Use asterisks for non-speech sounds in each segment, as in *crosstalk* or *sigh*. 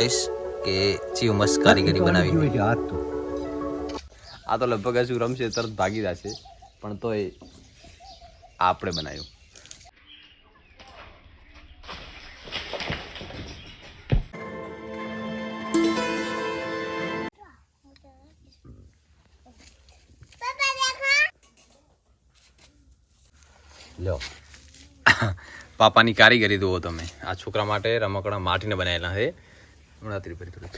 બતાવીશ કે ચીવ મસ્ત કારીગરી બનાવી આ તો લગભગ હજુ રમશે તરત ભાગી જશે પણ તોય આપણે બનાવ્યું. લો પાપાની કારીગરી જુઓ તમે. આ છોકરા માટે રમકડા માટીને બનાવેલા છે. હમણાં ત્રી થોડીક.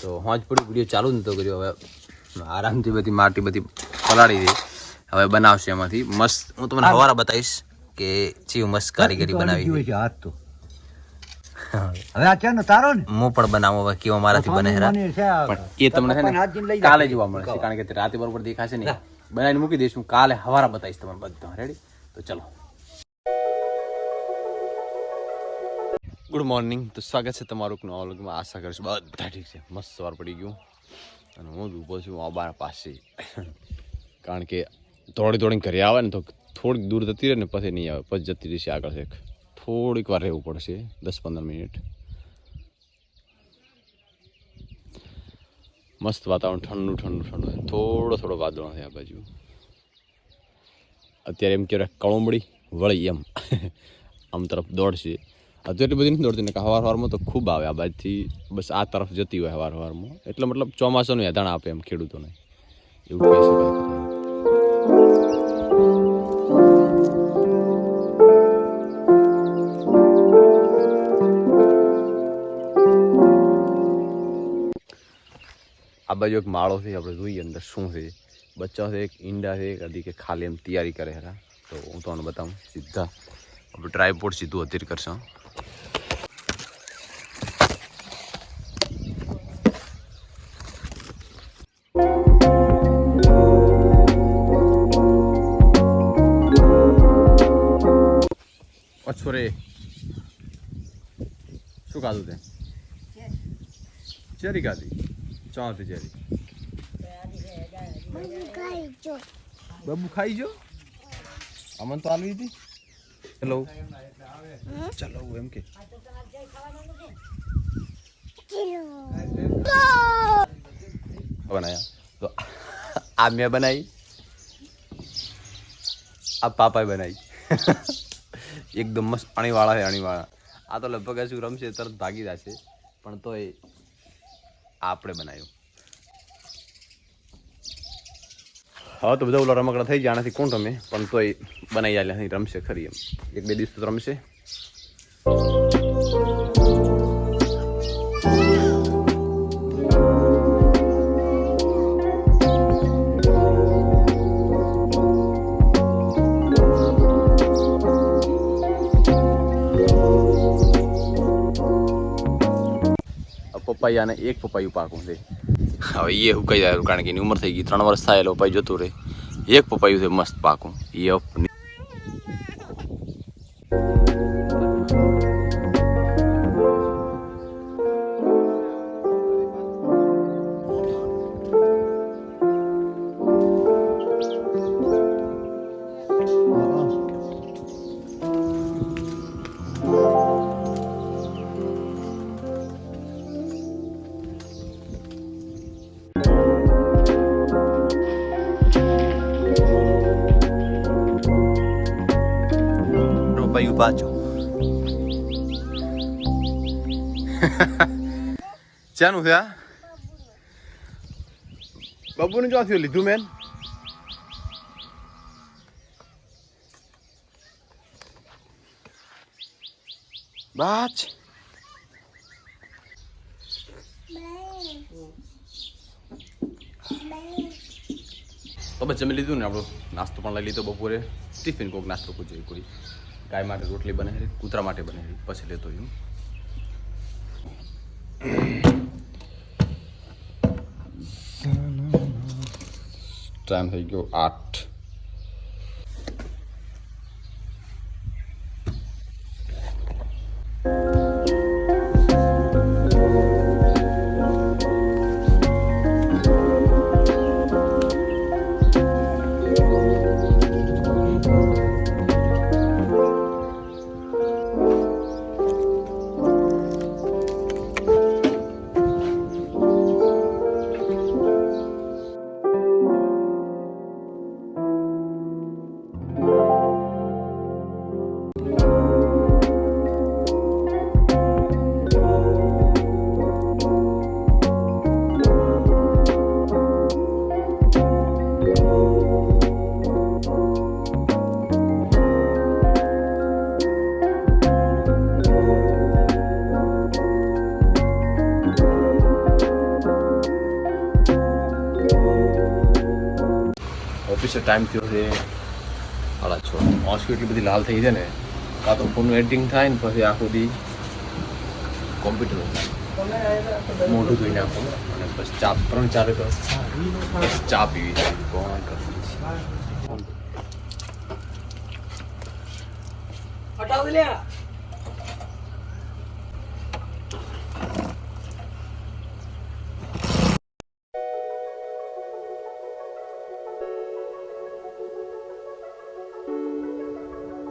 તો હોંજ પડી વીડિયો ચાલુ નહોતો કર્યો. હવે આરામથી બધી માટી બધી પલાળી દઈ હવે બનાવશે એમાંથી. મસ્ત હું તમને હવારા બતાવીશ કે ચીવ મસ્ત કારીગરી બનાવી હાથ તો. *laughs* હવે આ છે ને તારો ને? હું પણ બનાવું હવે કેવો મારાથી બને હેરા પણ એ તમને છે ને કાલે જોવા મળશે કારણ કે રાતે બરોબર દેખાશે ને બનાવીને મૂકી દઈશું કાલે હવારા બતાવીશ તમને બધા રેડી તો ચલો. ગુડ મોર્નિંગ તો સ્વાગત છે તમારું નવા વ્લોગમાં. આશા કરીશ બધા ઠીક છે. મસ્ત સવાર પડી ગયું. અને હું જ ઊભો છું અમારા પાસે. કારણ કે દોડી દોડીને ઘરે આવે ને તો થોડીક દૂર જતી રહે ને પછી નહીં આવે. પછી જતી રહેશે આગળ છે થોડીક વાર રહેવું પડશે. દસ પંદર મિનિટ. મસ્ત વાતાવરણ, ઠંડુ ઠંડુ ઠંડુ. થોડો થોડો વાદળો છે આ બાજુ. અત્યારે એમ કહેવાય કળુંબળી વળી એમ. આમ તરફ દોડશે. એટલી બધી નથી દોડતી, ને હવાર હવારમાં તો ખૂબ આવે આ બાજુથી. બસ આ તરફ જતી હોય હવાર હવારમાં. એટલે મતલબ ચોમાસાનું યાદાણ આપે એમ ખેડૂતોને. એવું કહી શકાય આ બાજુ એક માળો છે, આપણે જોઈએ અંદર શું છે. બચ્ચા છે, એક ઈંડા છે કદી કે ખાલી એમ તૈયારી કરે હેરા તો હું તમને બતાવું સીધા. આપણે ટ્રાયપોર્ટ સીધું અત્યારે કરશું. અચ્છો રે શું ખાધું તે? ચેરી ખાધી? ચોથી ચેરી. બબુ ખાઈ જો અમન તો આવી હતી? હેલો. ચલો એમ કે. બનાયા. તો આ મેં બનાવી આ પાપાએ બનાવી એકદમ મસ્ત અણીવાળા છે અણીવાળા. આ તો લગભગ શું રમશે તરત ભાગી જશે. પણ તોય આપણે બનાવ્યું હવે તો બધા ઓલા રમકડા થઈ ગયા કોણ રમે? પણ તોય બનાવી જાય રમશે ખરી એમ. એક બે દિવસ તો રમશે. પપૈયાને એક પપૈયું પાકું છે. હવે એ હુકાઈ જાય કારણ કે એની ઉંમર થઈ ગઈ, ત્રણ વર્ષ થાય એટલે પપાઈ જતું રહે. એક પપૈયું છે, મસ્ત પાકું. એ અપ- પપૈયું પાછું ચાનું છે આ બબુને ચોથી લીધું મેન બાચ તો બસ જમી લીધું ને આપણો નાસ્તો પણ લઈ લીધો બપોરે ટિફિન કોક નાસ્તો કોઈ કોઈ ગાય માટે રોટલી બનાવી કૂતરા માટે બનાવી પછી લેતો હું. ટાઈમ થઈ ગયો આઠ. ઓફિસે ટાઈમ થયો છે. હાલા છો આંસુ એટલી બધી લાલ થઈ છે ને. કાં તો ફોનનું એડિટિંગ થાય ને પછી આખું દી કોમ્પ્યુટર મોઢું ધોઈ નાખું અને બસ ચા, ત્રણ ચાર ચા પીવી છે.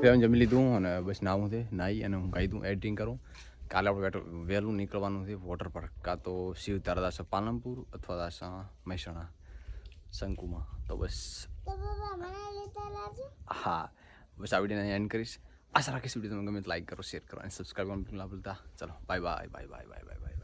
ફેમ જમી લીધું અને બસ નાવું છે નાહી અને હું ખાઈ દઉં એડિટિંગ કરું. કાલે આપણે વહેલું નીકળવાનું છે વોટર પાર્ક કાં તો શિવ તારાદાસ પાલનપુર અથવા દાસા મહેસાણા શંકુમાં. તો બસ. હા. બસ આ વિડીયોને એન્ડ કરીશ. આશા રાખીશ વીડિયો તમે ગમે લાઈક કરો શેર કરો અને સબસ્ક્રાઈબ કરવાનું ના ભૂલતા. ચલો bye bye bye bye bye bye bye